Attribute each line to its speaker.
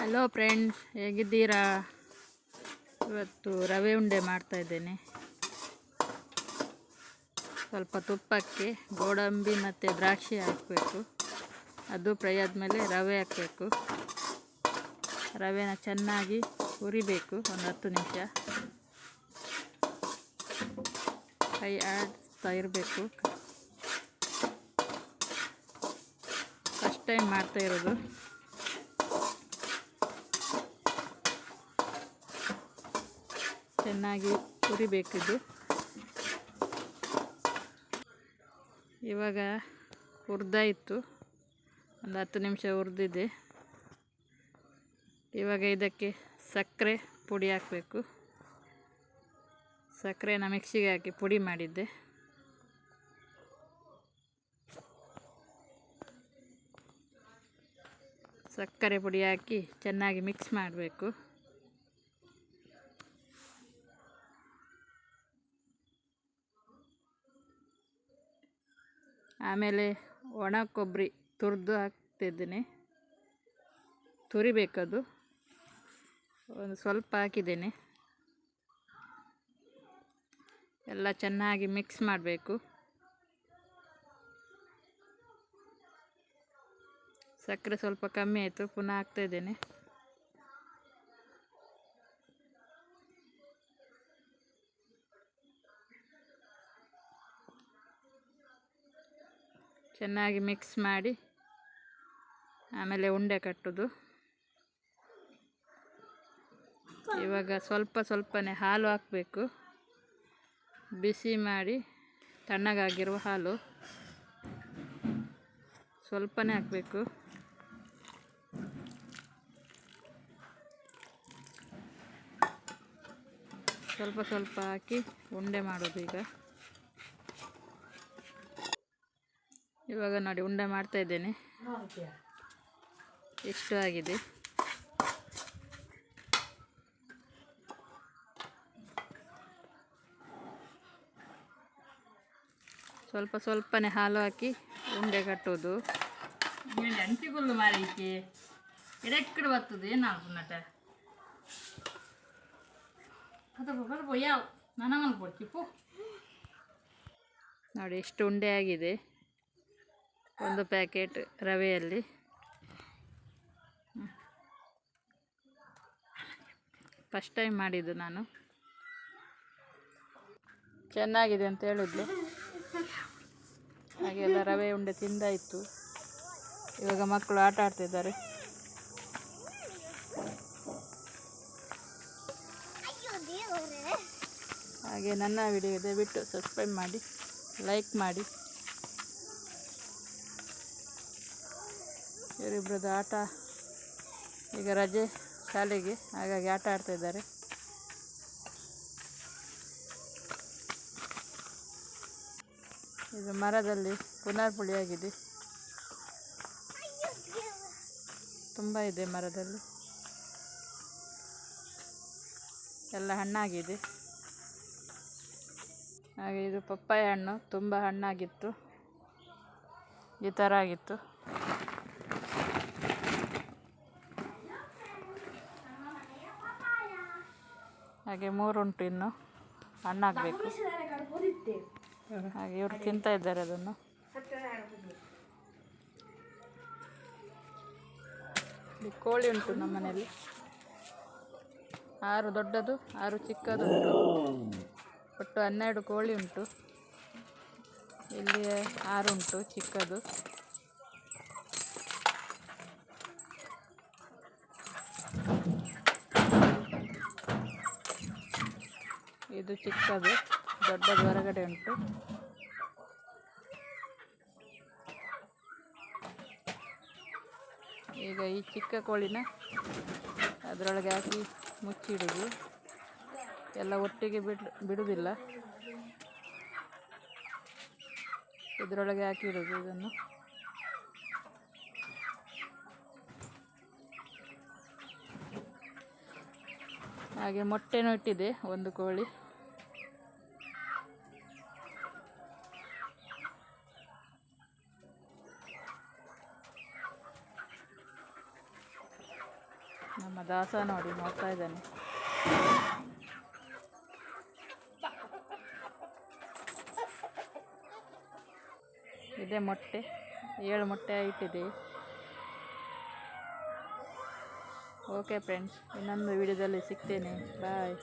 Speaker 1: Hello friends ಹೇಗಿದ್ದೀರಾ? ಇವತ್ತು ರವೆ ಉಂಡೆ ಮಾಡ್ತಾ ಇದ್ದೇನೆ. ಸ್ವಲ್ಪ ತುಪ್ಪಕ್ಕೆ ಗೋಡಂಬಿ ಮತ್ತು ದ್ರಾಕ್ಷಿ ಹಾಕಬೇಕು. ಅದು ಫ್ರೈ ಆದಮೇಲೆ ರವೆ ಹಾಕಬೇಕು. ರವೆನ ಚೆನ್ನಾಗಿ ಹುರಿಬೇಕು, ಒಂದು ಹತ್ತು ನಿಮಿಷ. ಕೈ ಆಡ್ತಾ ಇರಬೇಕು. ಫಸ್ಟ್ ಟೈಮ್ ಮಾಡ್ತಾ ಇರೋದು. ಚೆನ್ನಾಗಿ ಹುರಿಬೇಕಿದ್ದು. ಇವಾಗ ಹುರಿದಾಯಿತು ಒಂದು ಹತ್ತು ನಿಮಿಷ ಹುರಿದಿದೆ. ಇವಾಗ ಇದಕ್ಕೆ ಸಕ್ಕರೆ ಪುಡಿ ಹಾಕಬೇಕು. ಸಕ್ಕರೆನ ಮಿಕ್ಸಿಗೆ ಹಾಕಿ ಪುಡಿ ಮಾಡಿದ್ದೆ. ಸಕ್ಕರೆ ಪುಡಿ ಹಾಕಿ ಚೆನ್ನಾಗಿ ಮಿಕ್ಸ್ ಮಾಡಬೇಕು. ಆಮೇಲೆ ಒಣ ಕೊಬ್ಬರಿ ತುರಿದು ಹಾಕ್ತಿದ್ದೇನೆ. ತುರಿಬೇಕದು. ಒಂದು ಸ್ವಲ್ಪ ಹಾಕಿದ್ದೇನೆ. ಎಲ್ಲ ಚೆನ್ನಾಗಿ ಮಿಕ್ಸ್ ಮಾಡಬೇಕು. ಸಕ್ಕರೆ ಸ್ವಲ್ಪ ಕಮ್ಮಿ ಆಯಿತು, ಪುನಃ ಹಾಕ್ತಾ ಚೆನ್ನಾಗಿ ಮಿಕ್ಸ್ ಮಾಡಿ, ಆಮೇಲೆ ಉಂಡೆ ಕಟ್ಟೋದು. ಇವಾಗ ಸ್ವಲ್ಪ ಸ್ವಲ್ಪನೇ ಹಾಲು ಹಾಕಬೇಕು. ಬಿಸಿ ಮಾಡಿ ತಣ್ಣಗಾಗಿರುವ ಹಾಲು ಸ್ವಲ್ಪನೇ ಹಾಕಬೇಕು. ಸ್ವಲ್ಪ ಸ್ವಲ್ಪ ಹಾಕಿ ಉಂಡೆ ಮಾಡೋದು ಈಗ. ಇವಾಗ ನೋಡಿ ಉಂಡೆ ಮಾಡ್ತಾ ಇದ್ದೇನೆ. ಎಷ್ಟು ಆಗಿದೆ? ಸ್ವಲ್ಪ ಸ್ವಲ್ಪನೇ ಹಾಲು ಹಾಕಿ ಉಂಡೆ ಕಟ್ಟೋದು ಅಂಟಿಗುಲ್ಲು ಮಾರೈಕೆ. ಎಡೆಕ್ಕಡೆ ಬರ್ತದೆ? ಏನಾಗು ನಟ ಯಾವ? ನನ್ನ ಮಲ್ಕೊಡ್ತಿ ಪೋ ನೋಡಿ ಎಷ್ಟು ಉಂಡೆ ಆಗಿದೆ. ಒಂದು ಪ್ಯಾಕೆಟ್ ರವೆಯಲ್ಲಿ. ಫಸ್ಟ್ ಟೈಮ್ ಮಾಡಿದ್ದು ನಾನು. ಚೆನ್ನಾಗಿದೆ ಅಂತ ಹೇಳಿದ್ಲು. ಹಾಗೆಲ್ಲ ರವೆ ಉಂಡೆ ತಿಂದಾಯಿತು. ಇವಾಗ ಮಕ್ಕಳು ಆಟ ಆಡ್ತಿದ್ದಾರೆ. ಹಾಗೆ ನನ್ನ ವಿಡಿಯೋ ದಯವಿಟ್ಟು ಸಬ್ಸ್ಕ್ರೈಬ್ ಮಾಡಿ ಲೈಕ್ ಮಾಡಿ. ಇವರಿಬ್ಬರದ್ದು ಆಟ ಈಗ ರಜೆ ಶಾಲೆಗೆ, ಹಾಗಾಗಿ ಆಟ ಆಡ್ತಾ ಇದ್ದಾರೆ. ಇದು ಮರದಲ್ಲಿ ಪುನರ್ಪುಳಿಯಾಗಿದೆ ತುಂಬ ಇದೆ ಮರದಲ್ಲಿ. ಎಲ್ಲ ಹಣ್ಣಾಗಿದೆ. ಹಾಗೆ ಇದು ಪಪ್ಪಾಯ ಹಣ್ಣು, ತುಂಬ ಹಣ್ಣಾಗಿತ್ತು. ಈ ಥರ ಆಗಿತ್ತು. ಹಾಗೆ ಮೂರುಂಟು ಇನ್ನು. ಹಣ್ಣಾಗಬೇಕು ಹಾಗೆ ಇವರು ತಿಂತಾ ಇದ್ದಾರೆ ಅದನ್ನು. ಕೋಳಿ ಉಂಟು ನಮ್ಮ ಮನೆಯಲ್ಲಿ. ಆರು ದೊಡ್ಡದು, ಆರು ಚಿಕ್ಕದು ಒಟ್ಟು ಹನ್ನೆರಡು ಕೋಳಿ ಉಂಟು. ಇಲ್ಲಿ ಆರು ಉಂಟು, ಚಿಕ್ಕದು. ಇದು ಚಿಕ್ಕದು, ದೊಡ್ಡದು ಹೊರಗಡೆ ಉಂಟು. ಈಗ ಈ ಚಿಕ್ಕ ಕೋಳಿನ ಅದರೊಳಗೆ ಹಾಕಿ ಮುಚ್ಚಿಡುದು. ಎಲ್ಲ ಒಟ್ಟಿಗೆ ಬಿಡ್ ಬಿಡುವುದಿಲ್ಲ ಇದರೊಳಗೆ ಹಾಕಿ ಇಡುದು ಇದನ್ನು. ಹಾಗೆ ಮೊಟ್ಟೆನೂ ಇಟ್ಟಿದೆ ಒಂದು ಕೋಳಿ. ದಾಸ ನೋಡಿ, ನೋಡ್ತಾ ಇದ್ದಾನೆ. ಇದೆ ಮೊಟ್ಟೆ, ಏಳು ಮೊಟ್ಟೆ ಇಟ್ಟಿದೆ ಓಕೆ ಫ್ರೆಂಡ್ಸ್ ಇನ್ನೊಂದು ವಿಡಿಯೋದಲ್ಲಿ ಸಿಗ್ತೇನೆ. ಬಾಯ್